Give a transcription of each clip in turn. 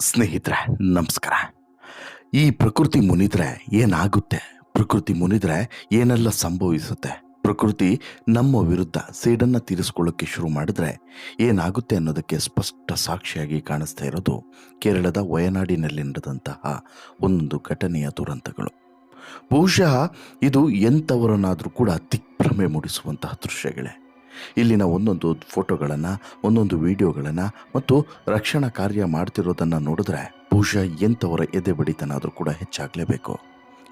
ಸ್ನೇಹಿತರೆ, ನಮಸ್ಕಾರ. ಈ ಪ್ರಕೃತಿ ಮುನಿದ್ರೆ ಏನಾಗುತ್ತೆ? ಪ್ರಕೃತಿ ಮುನಿದ್ರೆ ಏನೆಲ್ಲ ಸಂಭವಿಸುತ್ತೆ? ಪ್ರಕೃತಿ ನಮ್ಮ ವಿರುದ್ಧ ಸೇಡನ್ನು ತೀರಿಸ್ಕೊಳ್ಳೋಕ್ಕೆ ಶುರು ಮಾಡಿದ್ರೆ ಏನಾಗುತ್ತೆ ಅನ್ನೋದಕ್ಕೆ ಸ್ಪಷ್ಟ ಸಾಕ್ಷಿಯಾಗಿ ಕಾಣಿಸ್ತಾ ಇರೋದು ಕೇರಳದ ವಯನಾಡಿನಲ್ಲಿ ನಡೆದಂತಹ ಒಂದೊಂದು ಘಟನೆಯ ದುರಂತಗಳು. ಬಹುಶಃ ಇದು ಎಂಥವರನ್ನಾದರೂ ಕೂಡ ದಿಗ್ಭ್ರಮೆ ಮೂಡಿಸುವಂತಹ ದೃಶ್ಯಗಳೇ. ಇಲ್ಲಿನ ಒಂದೊಂದು ಫೋಟೋಗಳನ್ನು, ಒಂದೊಂದು ವಿಡಿಯೋಗಳನ್ನು ಮತ್ತು ರಕ್ಷಣಾ ಕಾರ್ಯ ಮಾಡ್ತಿರೋದನ್ನು ನೋಡಿದ್ರೆ ಬಹುಶಃ ಎಂಥವರ ಎದೆ ಬಡಿತನಾದರೂ ಕೂಡ ಹೆಚ್ಚಾಗಲೇಬೇಕು.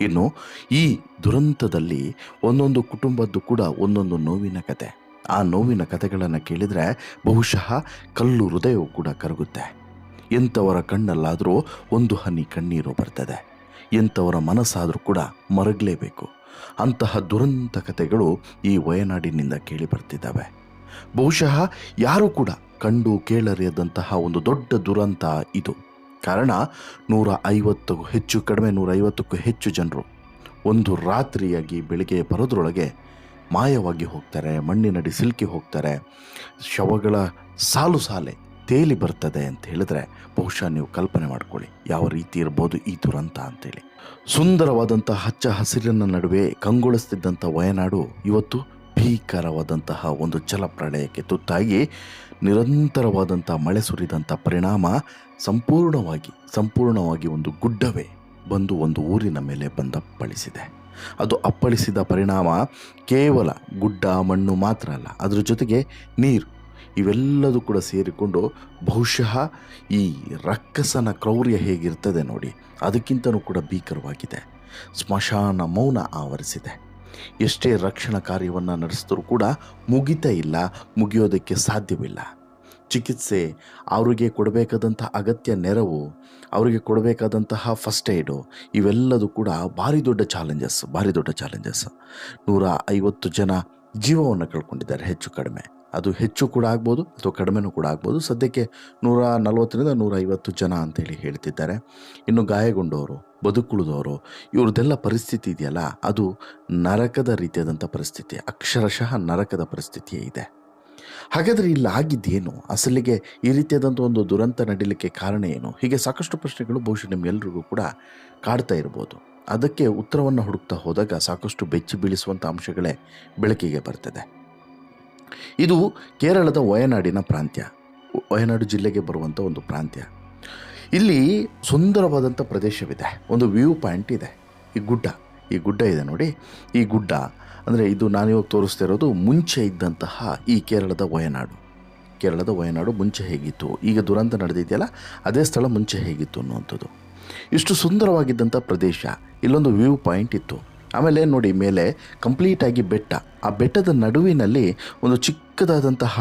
ಇನ್ನು ಈ ದುರಂತದಲ್ಲಿ ಒಂದೊಂದು ಕುಟುಂಬದ್ದು ಕೂಡ ಒಂದೊಂದು ನೋವಿನ ಕತೆ. ಆ ನೋವಿನ ಕಥೆಗಳನ್ನು ಕೇಳಿದರೆ ಬಹುಶಃ ಕಲ್ಲು ಹೃದಯವು ಕೂಡ ಕರಗುತ್ತೆ. ಎಂಥವರ ಕಣ್ಣಲ್ಲಾದರೂ ಒಂದು ಹನಿ ಕಣ್ಣೀರು ಬರ್ತದೆ. ಎಂಥವರ ಮನಸ್ಸಾದರೂ ಕೂಡ ಮರಗಲೇಬೇಕು. ಅಂತಹ ದುರಂತ ಕಥೆಗಳು ಈ ವಯನಾಡಿನಿಂದ ಕೇಳಿ ಬರ್ತಿದ್ದಾವೆ. ಬಹುಶಃ ಯಾರೂ ಕೂಡ ಕಂಡು ಕೇಳರಿಯದಂತಹ ಒಂದು ದೊಡ್ಡ ದುರಂತ ಇದು. ಕಾರಣ ನೂರ ಐವತ್ತಕ್ಕೂ ಹೆಚ್ಚು, ಕಡಿಮೆ ನೂರ ಐವತ್ತಕ್ಕೂ ಹೆಚ್ಚು ಜನರು ಒಂದು ರಾತ್ರಿಯಾಗಿ ಬೆಳಿಗ್ಗೆ ಬರೋದ್ರೊಳಗೆ ಮಾಯವಾಗಿ ಹೋಗ್ತಾರೆ, ಮಣ್ಣಿನಡಿ ಸಿಲುಕಿ ಹೋಗ್ತಾರೆ, ಶವಗಳ ಸಾಲು ಸಾಲೆ ತೇಲಿ ಬರ್ತದೆ ಅಂತ ಹೇಳಿದ್ರೆ ಬಹುಶಃ ನೀವು ಕಲ್ಪನೆ ಮಾಡ್ಕೊಳ್ಳಿ ಯಾವ ರೀತಿ ಇರ್ಬೋದು ಈ ದುರಂತ ಅಂತೇಳಿ. ಸುಂದರವಾದಂಥ ಹಚ್ಚ ಹಸಿರಿನ ನಡುವೆ ಕಂಗೊಳಿಸ್ತಿದ್ದಂಥ ವಯನಾಡು ಇವತ್ತು ಭೀಕರವಾದಂತಹ ಒಂದು ಜಲಪ್ರಳಯಕ್ಕೆ ತುತ್ತಾಗಿ ನಿರಂತರವಾದಂಥ ಮಳೆ ಸುರಿದಂಥ ಪರಿಣಾಮ ಸಂಪೂರ್ಣವಾಗಿ ಸಂಪೂರ್ಣವಾಗಿ ಒಂದು ಗುಡ್ಡವೇ ಬಂದು ಒಂದು ಊರಿನ ಮೇಲೆ ಬಂದ ಅಪ್ಪಳಿಸಿದೆ. ಅದು ಅಪ್ಪಳಿಸಿದ ಪರಿಣಾಮ ಕೇವಲ ಗುಡ್ಡ, ಮಣ್ಣು ಮಾತ್ರ ಅಲ್ಲ, ಅದರ ಜೊತೆಗೆ ನೀರು. ಇವೆಲ್ಲದೂ ಕೂಡ ಸೇರಿಕೊಂಡು ಬಹುಶಃ ಈ ರಕ್ಕಸನ ಕ್ರೌರ್ಯ ಹೇಗಿರ್ತದೆ ನೋಡಿ, ಅದಕ್ಕಿಂತನೂ ಕೂಡ ಭೀಕರವಾಗಿದೆ. ಸ್ಮಶಾನ ಮೌನ ಆವರಿಸಿದೆ. ಎಷ್ಟೇ ರಕ್ಷಣಾ ಕಾರ್ಯವನ್ನು ನಡೆಸಿದ್ರೂ ಕೂಡ ಮುಗಿತ ಇಲ್ಲ, ಮುಗಿಯೋದಕ್ಕೆ ಸಾಧ್ಯವಿಲ್ಲ. ಚಿಕಿತ್ಸೆ, ಅವರಿಗೆ ಕೊಡಬೇಕಾದಂಥ ಅಗತ್ಯ ನೆರವು, ಅವರಿಗೆ ಕೊಡಬೇಕಾದಂತಹ ಫಸ್ಟ್ ಏಡು ಇವೆಲ್ಲದೂ ಕೂಡ ಭಾರಿ ದೊಡ್ಡ ಚಾಲೆಂಜಸ್ ಭಾರಿ ದೊಡ್ಡ ಚಾಲೆಂಜಸ್ ನೂರ ಐವತ್ತು ಜನ ಜೀವವನ್ನು ಕಳ್ಕೊಂಡಿದ್ದಾರೆ ಹೆಚ್ಚು ಕಡಿಮೆ. ಅದು ಹೆಚ್ಚು ಕೂಡ ಆಗ್ಬೋದು ಅಥವಾ ಕಡಿಮೆನೂ ಕೂಡ ಆಗ್ಬೋದು. ಸದ್ಯಕ್ಕೆ ನೂರ ನಲವತ್ತರಿಂದ ನೂರ ಐವತ್ತು ಜನ ಅಂತೇಳಿ ಹೇಳ್ತಿದ್ದಾರೆ. ಇನ್ನು ಗಾಯಗೊಂಡವರು, ಬದುಕುಳಿದವರು, ಇವ್ರದ್ದೆಲ್ಲ ಪರಿಸ್ಥಿತಿ ಇದೆಯಲ್ಲ, ಅದು ನರಕದ ರೀತಿಯಾದಂಥ ಪರಿಸ್ಥಿತಿ, ಅಕ್ಷರಶಃ ನರಕದ ಪರಿಸ್ಥಿತಿಯೇ ಇದೆ. ಹಾಗಾದರೆ ಇಲ್ಲಿ ಆಗಿದ್ದೇನು ಅಸಲಿಗೆ ಈ ರೀತಿಯಾದಂಥ ಒಂದು ದುರಂತ ನಡೀಲಿಕ್ಕೆ ಕಾರಣ ಏನು? ಹೀಗೆ ಸಾಕಷ್ಟು ಪ್ರಶ್ನೆಗಳು ಬಹುಶಃ ನಿಮ್ಗೆಲ್ರಿಗೂ ಕೂಡ ಕಾಡ್ತಾ ಇರ್ಬೋದು. ಅದಕ್ಕೆ ಉತ್ತರವನ್ನು ಹುಡುಕ್ತಾ ಹೋದಾಗ ಸಾಕಷ್ಟು ಬೆಚ್ಚಿ ಬೀಳಿಸುವಂಥ ಅಂಶಗಳೇ ಬೆಳಕಿಗೆ ಬರ್ತದೆ. ಇದು ಕೇರಳದ ವಯನಾಡಿನ ಪ್ರಾಂತ್ಯ. ವಯನಾಡು ಜಿಲ್ಲೆಗೆ ಬರುವಂಥ ಒಂದು ಪ್ರಾಂತ್ಯ. ಇಲ್ಲಿ ಸುಂದರವಾದಂಥ ಪ್ರದೇಶವಿದೆ. ಒಂದು ವ್ಯೂ ಪಾಯಿಂಟ್ ಇದೆ. ಈ ಗುಡ್ಡ ಈ ಗುಡ್ಡ ಇದೆ ನೋಡಿ. ಈ ಗುಡ್ಡ ಅಂದರೆ ಇದು ನಾನು ಇವಾಗ ತೋರಿಸ್ತಾ ಇರೋದು ಮುಂಚೆ ಇದ್ದಂತಹ ಈ ಕೇರಳದ ವಯನಾಡು. ಕೇರಳದ ವಯನಾಡು ಮುಂಚೆ ಹೇಗಿತ್ತು? ಈಗ ದುರಂತ ನಡೆದಿದೆಯಲ್ಲ, ಅದೇ ಸ್ಥಳ ಮುಂಚೆ ಹೇಗಿತ್ತು ಅನ್ನುವಂಥದ್ದು. ಇಷ್ಟು ಸುಂದರವಾಗಿದ್ದಂಥ ಪ್ರದೇಶ, ಇಲ್ಲೊಂದು ವ್ಯೂ ಪಾಯಿಂಟ್ ಇತ್ತು. ಆಮೇಲೆ ನೋಡಿ ಮೇಲೆ ಕಂಪ್ಲೀಟಾಗಿ ಬೆಟ್ಟ. ಆ ಬೆಟ್ಟದ ನಡುವಿನಲ್ಲಿ ಒಂದು ಚಿಕ್ಕದಾದಂತಹ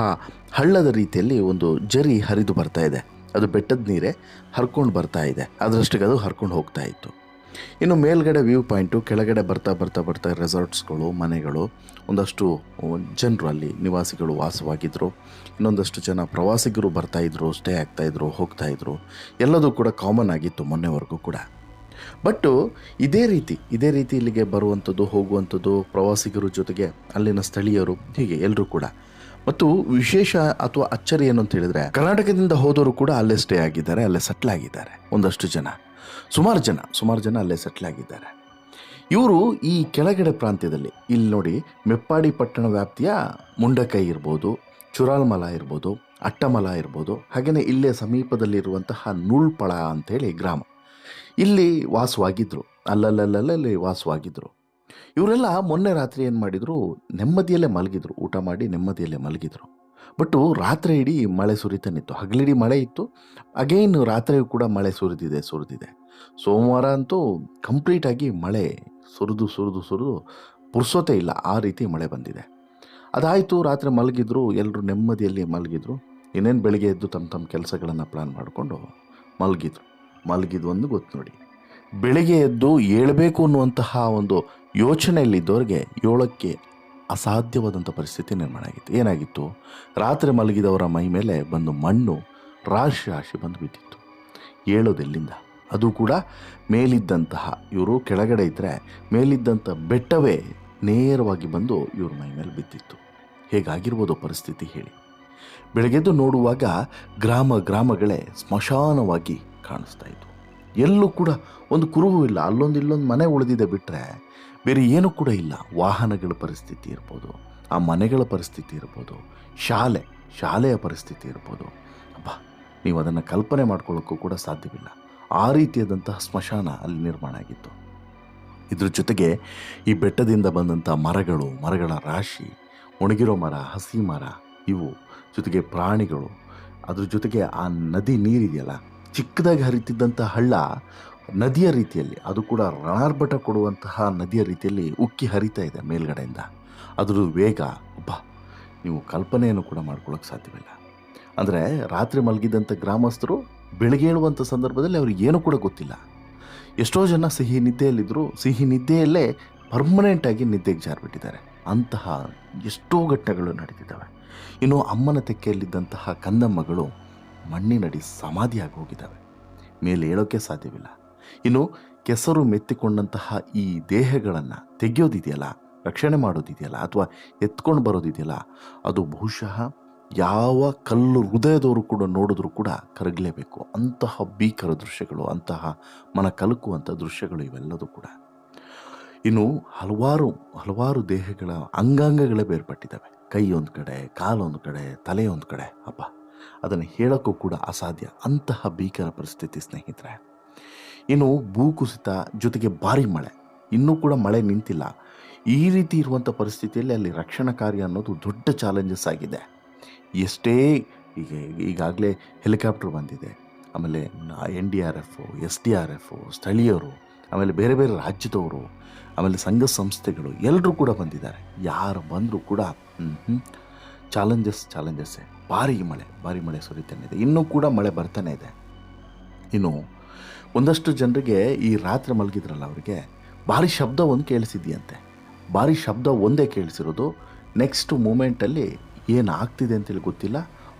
ಹಳ್ಳದ ರೀತಿಯಲ್ಲಿ ಒಂದು ಜರಿ ಹರಿದು ಬರ್ತಾ ಇದೆ. ಅದು ಬೆಟ್ಟದ ನೀರೇ ಹರ್ಕೊಂಡು ಬರ್ತಾ ಇದೆ. ಅದರಷ್ಟಿಗೆ ಅದು ಹರ್ಕೊಂಡು ಹೋಗ್ತಾ ಇತ್ತು. ಇನ್ನು ಮೇಲ್ಗಡೆ ವ್ಯೂ ಪಾಯಿಂಟು ಕೆಳಗಡೆ ಬರ್ತಾ ಬರ್ತಾ ಬರ್ತಾ ರೆಸಾರ್ಟ್ಸ್ಗಳು ಮನೆಗಳು, ಒಂದಷ್ಟು ಜನರು ಅಲ್ಲಿ ನಿವಾಸಿಗಳು ವಾಸವಾಗಿದ್ದರು ಇನ್ನೊಂದಷ್ಟು ಜನ ಪ್ರವಾಸಿಗರು ಬರ್ತಾಯಿದ್ರು ಸ್ಟೇ ಆಗ್ತಾಯಿದ್ರು ಹೋಗ್ತಾಯಿದ್ರು ಎಲ್ಲದೂ ಕೂಡ ಕಾಮನ್ ಆಗಿತ್ತು ಮೊನ್ನೆವರೆಗೂ ಕೂಡ. ಬಟ್ಟು ಇದೇ ರೀತಿ ಇದೇ ರೀತಿ ಇಲ್ಲಿಗೆ ಬರುವಂಥದ್ದು, ಹೋಗುವಂಥದ್ದು ಪ್ರವಾಸಿಗರು ಜೊತೆಗೆ ಅಲ್ಲಿನ ಸ್ಥಳೀಯರು ಹೀಗೆ ಎಲ್ಲರೂ ಕೂಡ. ಮತ್ತು ವಿಶೇಷ ಅಥವಾ ಅಚ್ಚರಿ ಏನು ಅಂತ ಹೇಳಿದ್ರೆ, ಕರ್ನಾಟಕದಿಂದ ಹೋದವರು ಕೂಡ ಅಲ್ಲೇ ಸ್ಟೇ ಆಗಿದ್ದಾರೆ, ಅಲ್ಲೇ ಸೆಟ್ಲ್ ಆಗಿದ್ದಾರೆ, ಒಂದಷ್ಟು ಜನ. ಸುಮಾರು ಜನ ಸುಮಾರು ಜನ ಅಲ್ಲೇ ಸೆಟ್ಲ್ ಆಗಿದ್ದಾರೆ. ಇವರು ಈ ಕೆಳಗಡೆ ಪ್ರಾಂತ್ಯದಲ್ಲಿ, ಇಲ್ಲಿ ನೋಡಿ ಮೆಪ್ಪಾಡಿ ಪಟ್ಟಣ ವ್ಯಾಪ್ತಿಯ ಮುಂಡಕೈ ಇರ್ಬೋದು ಚುರಾಲ್ಮಲ ಇರ್ಬೋದು ಅಟ್ಟಮಲ ಇರ್ಬೋದು ಹಾಗೆಯೇ ಇಲ್ಲೇ ಸಮೀಪದಲ್ಲಿರುವಂತಹ ನೂಳ್ಪಳ ಅಂತೇಳಿ ಗ್ರಾಮ. ಇಲ್ಲಿ ವಾಸವಾಗಿದ್ದರು ಅಲ್ಲಲ್ಲಲ್ಲಲ್ಲಿ ವಾಸವಾಗಿದ್ದರು ಇವರೆಲ್ಲ ಮೊನ್ನೆ ರಾತ್ರಿ ಏನು ಮಾಡಿದರು? ನೆಮ್ಮದಿಯಲ್ಲೇ ಮಲಗಿದ್ರು. ಊಟ ಮಾಡಿ ನೆಮ್ಮದಿಯಲ್ಲೇ ಮಲಗಿದ್ರು. ಬಟ್ಟು ರಾತ್ರಿ ಇಡೀ ಮಳೆ ಸುರಿತಾನಿತ್ತು ಹಗಲಿಡೀ ಮಳೆ ಇತ್ತು. ಅಗೇನ್ ರಾತ್ರಿಯೂ ಕೂಡ ಮಳೆ ಸುರಿದಿದೆ ಸುರಿದಿದೆ. ಸೋಮವಾರ ಅಂತೂ ಕಂಪ್ಲೀಟಾಗಿ ಮಳೆ ಸುರಿದು ಸುರಿದು ಸುರಿದು ಪುರ್ಸೋತೆ ಇಲ್ಲ. ಆ ರೀತಿ ಮಳೆ ಬಂದಿದೆ. ಅದಾಯಿತು, ರಾತ್ರಿ ಮಲಗಿದ್ರು. ಎಲ್ಲರೂ ನೆಮ್ಮದಿಯಲ್ಲಿ ಮಲಗಿದ್ರು. ಇನ್ನೇನು ಬೆಳಗ್ಗೆ ಎದ್ದು ತಮ್ಮ ತಮ್ಮ ಕೆಲಸಗಳನ್ನು ಪ್ಲ್ಯಾನ್ ಮಾಡಿಕೊಂಡು ಮಲಗಿದ್ರು. ಮಲಗಿದ್ದು ಒಂದು ಗೊತ್ತು ನೋಡಿ. ಬೆಳಿಗ್ಗೆ ಎದ್ದು ಏಳಬೇಕು ಅನ್ನುವಂತಹ ಒಂದು ಯೋಚನೆಯಲ್ಲಿದ್ದವ್ರಿಗೆ ಏಳಕ್ಕೆ ಅಸಾಧ್ಯವಾದಂಥ ಪರಿಸ್ಥಿತಿ ನಿರ್ಮಾಣ ಆಗಿತ್ತು. ಏನಾಗಿತ್ತು? ರಾತ್ರಿ ಮಲಗಿದವರ ಮೈ ಮೇಲೆ ಬಂದು ಮಣ್ಣು ರಾಶಿ ರಾಶಿ ಬಂದು ಬಿದ್ದಿತ್ತು. ಏಳೋದೆಲ್ಲಿಂದ? ಅದು ಕೂಡ ಮೇಲಿದ್ದಂತಹ ಇವರು ಕೆಳಗಡೆ ಇದ್ದರೆ ಮೇಲಿದ್ದಂಥ ಬೆಟ್ಟವೇ ನೇರವಾಗಿ ಬಂದು ಇವ್ರ ಮೈ ಮೇಲೆ ಬಿದ್ದಿತ್ತು. ಹೇಗಾಗಿರ್ಬೋದು ಪರಿಸ್ಥಿತಿ ಹೇಳಿ. ಬೆಳಗ್ಗೆದ್ದು ನೋಡುವಾಗ ಗ್ರಾಮ ಗ್ರಾಮಗಳೇ ಸ್ಮಶಾನವಾಗಿ ಕಾಣಿಸ್ತಾ ಇತ್ತು. ಎಲ್ಲೂ ಕೂಡ ಒಂದು ಕುರುಹು ಇಲ್ಲ. ಅಲ್ಲೊಂದು ಇಲ್ಲೊಂದು ಮನೆ ಉಳಿದಿದೆ ಬಿಟ್ಟರೆ ಬೇರೆ ಏನೂ ಕೂಡ ಇಲ್ಲ. ವಾಹನಗಳ ಪರಿಸ್ಥಿತಿ ಇರ್ಬೋದು, ಆ ಮನೆಗಳ ಪರಿಸ್ಥಿತಿ ಇರ್ಬೋದು, ಶಾಲೆ, ಶಾಲೆಯ ಪರಿಸ್ಥಿತಿ ಇರ್ಬೋದು. ಅಬ್ಬ, ನೀವು ಅದನ್ನು ಕಲ್ಪನೆ ಮಾಡ್ಕೊಳ್ಳೋಕ್ಕೂ ಕೂಡ ಸಾಧ್ಯವಿಲ್ಲ. ಆ ರೀತಿಯಾದಂತಹ ಸ್ಮಶಾನ ಅಲ್ಲಿ ನಿರ್ಮಾಣ ಆಗಿತ್ತು. ಇದ್ರ ಜೊತೆಗೆ ಈ ಬೆಟ್ಟದಿಂದ ಬಂದಂಥ ಮರಗಳು, ಮರಗಳ ರಾಶಿ, ಒಣಗಿರೋ ಮರ, ಹಸಿ ಮರ, ಇವು ಜೊತೆಗೆ ಪ್ರಾಣಿಗಳು. ಅದ್ರ ಜೊತೆಗೆ ಆ ನದಿ ನೀರಿದೆಯಲ್ಲ ಚಿಕ್ಕದಾಗಿ ಹರಿತಿದ್ದಂಥ ಹಳ್ಳ ನದಿಯ ರೀತಿಯಲ್ಲಿ, ಅದು ಕೂಡ ರಣಾರ್ಭಟ ಕೊಡುವಂತಹ ನದಿಯ ರೀತಿಯಲ್ಲಿ ಉಕ್ಕಿ ಹರಿತಾ ಇದೆ ಮೇಲ್ಗಡೆಯಿಂದ. ಅದರ ವೇಗ ಒಬ್ಬ ನೀವು ಕಲ್ಪನೆಯನ್ನು ಕೂಡ ಮಾಡ್ಕೊಳ್ಳೋಕೆ ಸಾಧ್ಯವಿಲ್ಲ. ಅಂದರೆ ರಾತ್ರಿ ಮಲಗಿದಂಥ ಗ್ರಾಮಸ್ಥರು ಬೆಳಗ್ಗೆ ಏಳುವಂಥ ಸಂದರ್ಭದಲ್ಲಿ ಅವ್ರಿಗೆ ಏನೂ ಕೂಡ ಗೊತ್ತಿಲ್ಲ. ಎಷ್ಟೋ ಜನ ಸಿಹಿ ನಿದ್ದೆಯಲ್ಲಿದ್ದರು ಸಿಹಿ ನಿದ್ದೆಯಲ್ಲೇ ಪರ್ಮನೆಂಟಾಗಿ ನಿದ್ದೆಗೆ ಜಾರಿಬಿಟ್ಟಿದ್ದಾರೆ. ಅಂತಹ ಎಷ್ಟೋ ಘಟನೆಗಳು ನಡೀತಿದ್ದಾವೆ. ಇನ್ನು ಅಮ್ಮನ ತೆಕ್ಕೆಯಲ್ಲಿದ್ದಂತಹ ಕಂದಮ್ಮಗಳು ಮಣ್ಣಿನಡಿ ಸಮಾಧಿಯಾಗಿ ಹೋಗಿದ್ದಾವೆ. ಮೇಲೆ ಹೇಳೋಕ್ಕೆ ಸಾಧ್ಯವಿಲ್ಲ. ಇನ್ನು ಕೆಸರು ಮೆತ್ತಿಕೊಂಡಂತಹ ಈ ದೇಹಗಳನ್ನು ತೆಗೆಯೋದಿದೆಯಲ್ಲ, ರಕ್ಷಣೆ ಮಾಡೋದಿದೆಯಲ್ಲ, ಅಥವಾ ಎತ್ಕೊಂಡು ಬರೋದಿದೆಯಲ್ಲ, ಅದು ಬಹುಶಃ ಯಾವ ಕಲ್ಲು ಹೃದಯದವರು ಕೂಡ ನೋಡಿದ್ರೂ ಕೂಡ ಕರಗಲೇಬೇಕು. ಅಂತಹ ಭೀಕರ ದೃಶ್ಯಗಳು, ಅಂತಹ ಮನ ಕಲಕುವಂಥ ದೃಶ್ಯಗಳು ಇವೆಲ್ಲದೂ ಕೂಡ. ಇನ್ನು ಹಲವಾರು ಹಲವಾರು ದೇಹಗಳ ಅಂಗಾಂಗಗಳೇ ಬೇರ್ಪಟ್ಟಿದ್ದಾವೆ. ಕೈ ಒಂದು ಕಡೆ ಕಾಲೊಂದು ಕಡೆ, ತಲೆ ಒಂದು ಕಡೆ. ಅಪ್ಪ ಅದನ್ನು ಹೇಳೋಕ್ಕೂ ಕೂಡ ಅಸಾಧ್ಯ. ಅಂತಹ ಭೀಕರ ಪರಿಸ್ಥಿತಿ ಸ್ನೇಹಿತರೆ. ಇನ್ನು ಭೂಕುಸಿತ ಜೊತೆಗೆ ಭಾರಿ ಮಳೆ. ಇನ್ನೂ ಕೂಡ ಮಳೆ ನಿಂತಿಲ್ಲ. ಈ ರೀತಿ ಇರುವಂಥ ಪರಿಸ್ಥಿತಿಯಲ್ಲಿ ಅಲ್ಲಿ ರಕ್ಷಣಾ ಕಾರ್ಯ ಅನ್ನೋದು ದೊಡ್ಡ ಚಾಲೆಂಜಸ್ ಆಗಿದೆ. ಎಷ್ಟೇ ಈಗ, ಈಗಾಗಲೇ ಹೆಲಿಕಾಪ್ಟರ್ ಬಂದಿದೆ. ಆಮೇಲೆ N D R F, S D R F, ಸ್ಥಳೀಯರು, ಆಮೇಲೆ ಬೇರೆ ಬೇರೆ ರಾಜ್ಯದವರು, ಆಮೇಲೆ ಸಂಘ ಸಂಸ್ಥೆಗಳು ಎಲ್ಲರೂ ಕೂಡ ಬಂದಿದ್ದಾರೆ. ಯಾರು ಬಂದರೂ ಕೂಡ ಚಾಲೆಂಜಸ್ ಚಾಲೆಂಜಸ್ಸೇ ಭಾರಿ ಮಳೆ ಭಾರಿ ಮಳೆ ಸುರಿತಾನೆ ಇದೆ. ಇನ್ನೂ ಕೂಡ ಮಳೆ ಬರ್ತಾನೆ ಇದೆ. ಇನ್ನು ಒಂದಷ್ಟು ಜನರಿಗೆ ಈ ರಾತ್ರಿ ಮಲಗಿದ್ರಲ್ಲ ಅವರಿಗೆ, ಭಾರಿ ಶಬ್ದ ಒಂದು ಕೇಳಿಸಿದೆಯಂತೆ. ಭಾರಿ ಶಬ್ದ ಒಂದೇ ಕೇಳಿಸಿರೋದು ನೆಕ್ಸ್ಟ್ ಮೂಮೆಂಟಲ್ಲಿ ಏನು ಆಗ್ತಿದೆ ಅಂತೇಳಿ ಗೊತ್ತಿಲ್ಲ.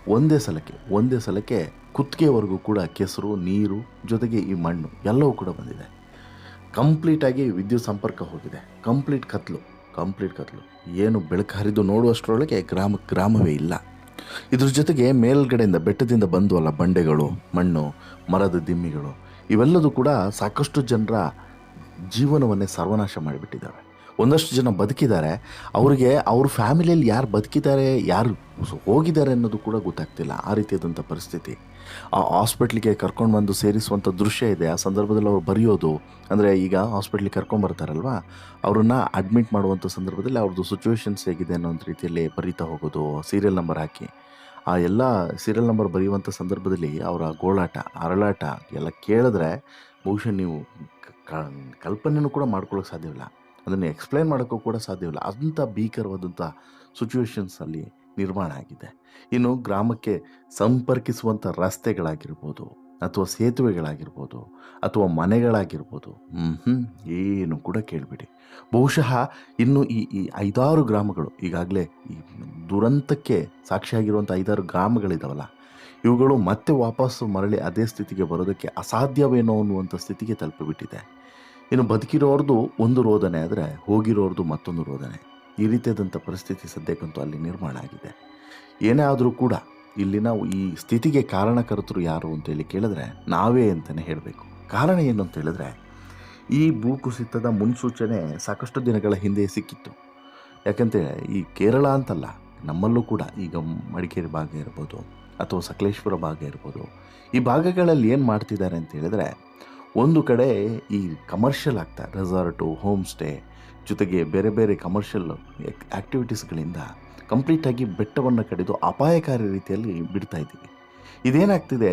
ಒಂದೇ ಸಲಕ್ಕೆ ಒಂದೇ ಸಲಕ್ಕೆ ಕುತ್ತಿಗೆವರೆಗೂ ಕೂಡ ಕೆಸರು, ನೀರು, ಜೊತೆಗೆ ಈ ಮಣ್ಣು ಎಲ್ಲವೂ ಕೂಡ ಬಂದಿದೆ. ಕಂಪ್ಲೀಟಾಗಿ ವಿದ್ಯುತ್ ಸಂಪರ್ಕ ಹೋಗಿದೆ. ಕಂಪ್ಲೀಟ್ ಕತ್ಲು ಕಂಪ್ಲೀಟ್ ಕತ್ಲು. ಏನು ಬೆಳಕು ಹರಿದು ನೋಡುವಷ್ಟರೊಳಗೆ ಗ್ರಾಮ, ಗ್ರಾಮವೇ ಇಲ್ಲ. ಇದ್ರ ಜೊತೆಗೆ ಮೇಲ್ಗಡೆಯಿಂದ ಬೆಟ್ಟದಿಂದ ಬಂದವಲ್ಲ ಬಂಡೆಗಳು, ಮಣ್ಣು, ಮರದ ದಿಮ್ಮಿಗಳು, ಇವೆಲ್ಲದೂ ಕೂಡ ಸಾಕಷ್ಟು ಜನರ ಜೀವನವನ್ನೇ ಸರ್ವನಾಶ ಮಾಡಿಬಿಟ್ಟಿದ್ದಾವೆ. ಒಂದಷ್ಟು ಜನ ಬದುಕಿದ್ದಾರೆ. ಅವರಿಗೆ ಅವ್ರ ಫ್ಯಾಮಿಲಿಯಲ್ಲಿ ಯಾರು ಬದುಕಿದ್ದಾರೆ, ಯಾರು ಹೋಗಿದ್ದಾರೆ ಅನ್ನೋದು ಕೂಡ ಗೊತ್ತಾಗ್ತಿಲ್ಲ. ಆ ರೀತಿಯಾದಂಥ ಪರಿಸ್ಥಿತಿ. ಆ ಹಾಸ್ಪಿಟ್ಲಿಗೆ ಕರ್ಕೊಂಡು ಬಂದು ಸೇರಿಸುವಂಥ ದೃಶ್ಯ ಇದೆ. ಆ ಸಂದರ್ಭದಲ್ಲಿ ಅವ್ರು ಬರೆಯೋದು, ಅಂದರೆ ಈಗ ಹಾಸ್ಪಿಟ್ಲಿಗೆ ಕರ್ಕೊಂಬರ್ತಾರಲ್ವ ಅವ್ರನ್ನ ಅಡ್ಮಿಟ್ ಮಾಡುವಂಥ ಸಂದರ್ಭದಲ್ಲಿ ಅವ್ರದ್ದು ಸಿಚುವೇಶನ್ಸ್ ಹೇಗಿದೆ ಅನ್ನೋ ಒಂದು ರೀತಿಯಲ್ಲಿ ಬರೀತಾ ಹೋಗೋದು ಸೀರಿಯಲ್ ನಂಬರ್ ಹಾಕಿ. ಆ ಎಲ್ಲ ಸೀರಿಯಲ್ ನಂಬರ್ ಬರೆಯುವಂಥ ಸಂದರ್ಭದಲ್ಲಿ ಅವರ ಗೋಳಾಟ, ಅರಳಾಟ ಎಲ್ಲ ಕೇಳಿದ್ರೆ ಬಹುಶಃ ನೀವು ಕಲ್ಪನೆಯೂ ಕೂಡ ಮಾಡ್ಕೊಳ್ಳೋಕೆ ಸಾಧ್ಯವಿಲ್ಲ. ಅದನ್ನು ಎಕ್ಸ್ಪ್ಲೈನ್ ಮಾಡೋಕ್ಕೂ ಕೂಡ ಸಾಧ್ಯವಿಲ್ಲ. ಅಂಥ ಭೀಕರವಾದಂಥ ಸಿಚುವೇಶನ್ಸ್ ಅಲ್ಲಿ ನಿರ್ಮಾಣ ಆಗಿದೆ. ಇನ್ನು ಗ್ರಾಮಕ್ಕೆ ಸಂಪರ್ಕಿಸುವಂಥ ರಸ್ತೆಗಳಾಗಿರ್ಬೋದು ಅಥವಾ ಸೇತುವೆಗಳಾಗಿರ್ಬೋದು ಅಥವಾ ಮನೆಗಳಾಗಿರ್ಬೋದು ಹ್ಞೂ ಏನು ಕೂಡ ಕೇಳಬೇಡಿ. ಬಹುಶಃ ಇನ್ನು ಈ ಈ ಐದಾರು ಗ್ರಾಮಗಳು ಈಗಾಗಲೇ ಈ ದುರಂತಕ್ಕೆ ಸಾಕ್ಷಿಯಾಗಿರುವಂಥ ಐದಾರು ಗ್ರಾಮಗಳಿದಾವಲ್ಲ, ಇವುಗಳು ಮತ್ತೆ ವಾಪಸ್ಸು ಮರಳಿ ಅದೇ ಸ್ಥಿತಿಗೆ ಬರೋದಕ್ಕೆ ಅಸಾಧ್ಯವೇನೋ ಅನ್ನುವಂಥ ಸ್ಥಿತಿಗೆ ತಲುಪಿಬಿಟ್ಟಿದೆ. ಇನ್ನು ಬದುಕಿರೋರ್ದು ಒಂದು ರೋದನೆ ಆದರೆ ಹೋಗಿರೋರ್ದು ಮತ್ತೊಂದು ರೋದನೆ. ಈ ರೀತಿಯಾದಂಥ ಪರಿಸ್ಥಿತಿ ಸದ್ಯಕ್ಕಂತೂ ಅಲ್ಲಿ ನಿರ್ಮಾಣ ಆಗಿದೆ. ಏನೇ ಆದರೂ ಕೂಡ ಇಲ್ಲಿ ನಾವು ಈ ಸ್ಥಿತಿಗೆ ಕಾರಣಕರ್ತರು ಯಾರು ಅಂತೇಳಿ ಕೇಳಿದ್ರೆ ನಾವೇ ಅಂತಲೇ ಹೇಳಬೇಕು. ಕಾರಣ ಏನು ಅಂತ ಹೇಳಿದ್ರೆ ಈ ಭೂಕುಸಿತದ ಮುನ್ಸೂಚನೆ ಸಾಕಷ್ಟು ದಿನಗಳ ಹಿಂದೆ ಸಿಕ್ಕಿತ್ತು. ಯಾಕಂತೇಳಿ ಈ ಕೇರಳ ಅಂತಲ್ಲ, ನಮ್ಮಲ್ಲೂ ಕೂಡ ಈಗ ಮಡಿಕೇರಿ ಭಾಗ ಇರ್ಬೋದು ಅಥವಾ ಸಕಲೇಶ್ವರ ಭಾಗ ಇರ್ಬೋದು, ಈ ಭಾಗಗಳಲ್ಲಿ ಏನು ಮಾಡ್ತಿದ್ದಾರೆ ಅಂತ ಹೇಳಿದ್ರೆ ಒಂದು ಕಡೆ ಈ ಕಮರ್ಷಿಯಲ್ ಆಗ್ತಾ ರೆಸಾರ್ಟು ಹೋಮ್ ಸ್ಟೇ ಜೊತೆಗೆ ಬೇರೆ ಬೇರೆ ಕಮರ್ಷಿಯಲ್ ಆ್ಯಕ್ಟಿವಿಟೀಸ್ಗಳಿಂದ ಕಂಪ್ಲೀಟಾಗಿ ಬೆಟ್ಟವನ್ನು ಕಡಿದು ಅಪಾಯಕಾರಿ ರೀತಿಯಲ್ಲಿ ಬಿಡ್ತಾ ಇದ್ದೀವಿ. ಇದೇನಾಗ್ತಿದೆ?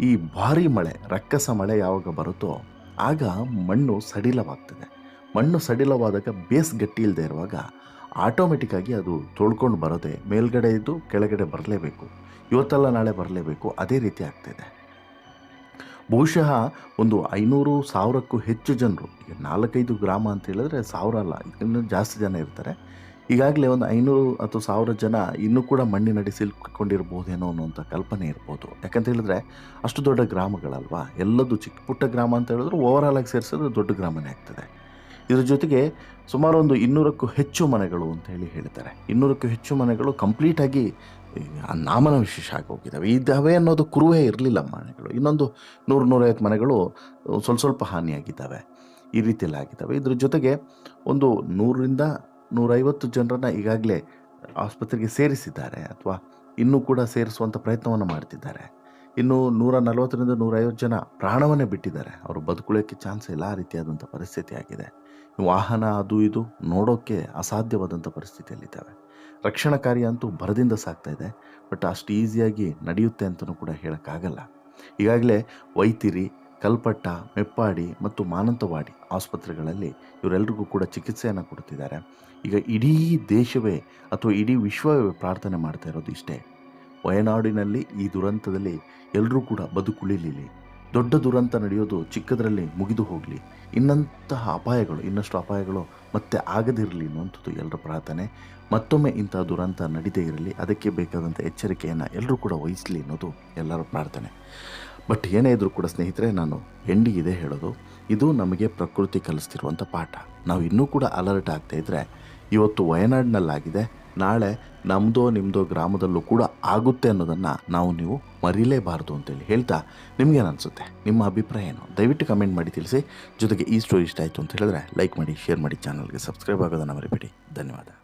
ಈ ಭಾರಿ ಮಳೆ, ರಕ್ಕಸ ಮಳೆ ಯಾವಾಗ ಬರುತ್ತೋ ಆಗ ಮಣ್ಣು ಸಡಿಲವಾಗ್ತದೆ. ಮಣ್ಣು ಸಡಿಲವಾದಾಗ ಬೇಸ್ ಗಟ್ಟಿ ಇಲ್ಲದೆ ಇರುವಾಗ ಆಟೋಮೆಟಿಕ್ಕಾಗಿ ಅದು ತೊಳ್ಕೊಂಡು ಬರೋದೆ ಮೇಲ್ಗಡೆ ಇದ್ದು ಕೆಳಗಡೆ ಬರಲೇಬೇಕು. ಇವತ್ತಲ್ಲ ನಾಳೆ ಬರಲೇಬೇಕು. ಅದೇ ರೀತಿ ಆಗ್ತಿದೆ. ಬಹುಶಃ ಒಂದು ಐನೂರು ಸಾವಿರಕ್ಕೂ ಹೆಚ್ಚು ಜನರು, ಈಗ ನಾಲ್ಕೈದು ಗ್ರಾಮ ಅಂತ ಹೇಳಿದ್ರೆ ಸಾವಿರ ಅಲ್ಲ, ಇನ್ನೂ ಜಾಸ್ತಿ ಜನ ಇರ್ತಾರೆ. ಈಗಾಗಲೇ ಒಂದು ಐನೂರು ಅಥವಾ ಸಾವಿರ ಜನ ಇನ್ನೂ ಕೂಡ ಮಣ್ಣಿನಡಿ ಸಿಲುಕೊಂಡಿರ್ಬೋದೇನೋ ಅನ್ನುವಂಥ ಕಲ್ಪನೆ ಇರ್ಬೋದು. ಯಾಕಂತ ಹೇಳಿದ್ರೆ ಅಷ್ಟು ದೊಡ್ಡ ಗ್ರಾಮಗಳಲ್ವಾ? ಎಲ್ಲದು ಚಿಕ್ಕ ಪುಟ್ಟ ಗ್ರಾಮ ಅಂತ ಹೇಳಿದ್ರೆ ಓವರಾಲ್ ಆಗಿ ಸೇರಿಸಿದ್ರೆ ದೊಡ್ಡ ಗ್ರಾಮನೇ ಆಗ್ತದೆ. ಇದರ ಜೊತೆಗೆ ಸುಮಾರು ಒಂದು ಇನ್ನೂರಕ್ಕೂ ಹೆಚ್ಚು ಮನೆಗಳು ಅಂತ ಹೇಳಿ ಹೇಳ್ತಾರೆ ಇನ್ನೂರಕ್ಕೂ ಹೆಚ್ಚು ಮನೆಗಳು ಕಂಪ್ಲೀಟಾಗಿ ಆ ನಾಮನ ವಿಶೇಷ ಆಗೋಗಿದ್ದಾವೆ ಇದ್ದಾವೆ ಅನ್ನೋದು ಕುರುವೇ ಇರಲಿಲ್ಲ ಮನೆಗಳು ಇನ್ನೊಂದು ನೂರು ನೂರೈವತ್ತು ಮನೆಗಳು ಸ್ವಲ್ಪ ಸ್ವಲ್ಪ ಹಾನಿಯಾಗಿದ್ದಾವೆ. ಈ ರೀತಿಯಲ್ಲಿ ಆಗಿದ್ದಾವೆ. ಇದ್ರ ಜೊತೆಗೆ ಒಂದು ನೂರರಿಂದ ನೂರೈವತ್ತು ಜನರನ್ನು ಈಗಾಗಲೇ ಆಸ್ಪತ್ರೆಗೆ ಸೇರಿಸಿದ್ದಾರೆ ಅಥವಾ ಇನ್ನೂ ಕೂಡ ಸೇರಿಸುವಂಥ ಪ್ರಯತ್ನವನ್ನು ಮಾಡ್ತಿದ್ದಾರೆ. ಇನ್ನು ನೂರ ನಲವತ್ತರಿಂದ ನೂರೈವತ್ತು ಜನ ಪ್ರಾಣವನ್ನೇ ಬಿಟ್ಟಿದ್ದಾರೆ. ಅವರು ಬದುಕುಳಿಯೋಕ್ಕೆ ಚಾನ್ಸ್ ಇಲ್ಲ. ಆ ರೀತಿಯಾದಂಥ ಪರಿಸ್ಥಿತಿ ಆಗಿದೆ. ವಾಹನ ಅದು ಇದು ನೋಡೋಕ್ಕೆ ಅಸಾಧ್ಯವಾದಂಥ ಪರಿಸ್ಥಿತಿಯಲ್ಲಿದ್ದಾವೆ. ರಕ್ಷಣಾ ಕಾರ್ಯ ಅಂತೂ ಭರದಿಂದ ಸಾಗ್ತಾ ಇದೆ ಬಟ್ ಅಷ್ಟು ಈಸಿಯಾಗಿ ನಡೆಯುತ್ತೆ ಅಂತಲೂ ಕೂಡ ಹೇಳೋಕ್ಕಾಗಲ್ಲ. ಈಗಾಗಲೇ ವೈತಿರಿ, ಕಲ್ಪಟ್ಟ, ಮೆಪ್ಪಾಡಿ ಮತ್ತು ಮಾನಂತವಾಡಿ ಆಸ್ಪತ್ರೆಗಳಲ್ಲಿ ಇವರೆಲ್ಲರಿಗೂ ಕೂಡ ಚಿಕಿತ್ಸೆಯನ್ನು ಕೊಡ್ತಿದ್ದಾರೆ ಈಗ ಇಡೀ ದೇಶವೇ ಅಥವಾ ಇಡೀ ವಿಶ್ವವೇ ಪ್ರಾರ್ಥನೆ ಮಾಡ್ತಾ ಇರೋದು ಇಷ್ಟೇ. ವಯನಾಡಿನಲ್ಲಿ ಈ ದುರಂತದಲ್ಲಿ ಎಲ್ಲರೂ ಕೂಡ ಬದುಕುಳಿಲಿಲಿ ದೊಡ್ಡ ದುರಂತ ನಡೆಯೋದು ಚಿಕ್ಕದರಲ್ಲಿ ಮುಗಿದು ಹೋಗಲಿ. ಇನ್ನಂತಹ ಅಪಾಯಗಳು, ಇನ್ನಷ್ಟು ಅಪಾಯಗಳು ಮತ್ತೆ ಆಗದಿರಲಿ ಅನ್ನುವಂಥದ್ದು ಎಲ್ಲರ ಪ್ರಾರ್ಥನೆ. ಮತ್ತೊಮ್ಮೆ ಇಂಥ ದುರಂತ ನಡೀದೇ ಇರಲಿ, ಅದಕ್ಕೆ ಬೇಕಾದಂಥ ಎಚ್ಚರಿಕೆಯನ್ನು ಎಲ್ಲರೂ ಕೂಡ ವಹಿಸಲಿ ಅನ್ನೋದು ಎಲ್ಲರ ಪ್ರಾರ್ಥನೆ. ಬಟ್ ಏನೇ ಇದ್ರೂ ಕೂಡ ಸ್ನೇಹಿತರೆ, ನಾನು ಇದೆ ಹೇಳೋದು. ಇದು ನಮಗೆ ಪ್ರಕೃತಿ ಕಲಿಸ್ತಿರುವಂಥ ಪಾಠ. ನಾವು ಇನ್ನೂ ಕೂಡ ಅಲರ್ಟ್ ಆಗ್ತಾ ಇದ್ದರೆ ಇವತ್ತು ವಯನಾಡಿನಲ್ಲಾಗಿದೆ. ನಾಳೆ ನಮ್ಮದೋ ನಿಮ್ಮದೋ ಗ್ರಾಮದಲ್ಲೂ ಕೂಡ ಆಗುತ್ತೆ ಅನ್ನೋದನ್ನು ನಾವು ನೀವು ಮರೀಲೇಬಾರ್ದು ಅಂತೇಳಿ ಹೇಳ್ತಾ ನಿಮಗೇನು ಅನಿಸುತ್ತೆ ನಿಮ್ಮ ಅಭಿಪ್ರಾಯ ಏನು? ದಯವಿಟ್ಟು ಕಮೆಂಟ್ ಮಾಡಿ ತಿಳಿಸಿ. ಜೊತೆಗೆ ಈ ಸ್ಟೋರಿ ಇಷ್ಟ ಆಯಿತು ಅಂತ ಹೇಳಿದ್ರೆ ಲೈಕ್ ಮಾಡಿ ಶೇರ್ ಮಾಡಿ ಚಾನಲ್ಗೆ ಸಬ್ಸ್ಕ್ರೈಬ್ ಆಗೋದನ್ನು ಮರಿಬೇಡಿ. ಧನ್ಯವಾದ.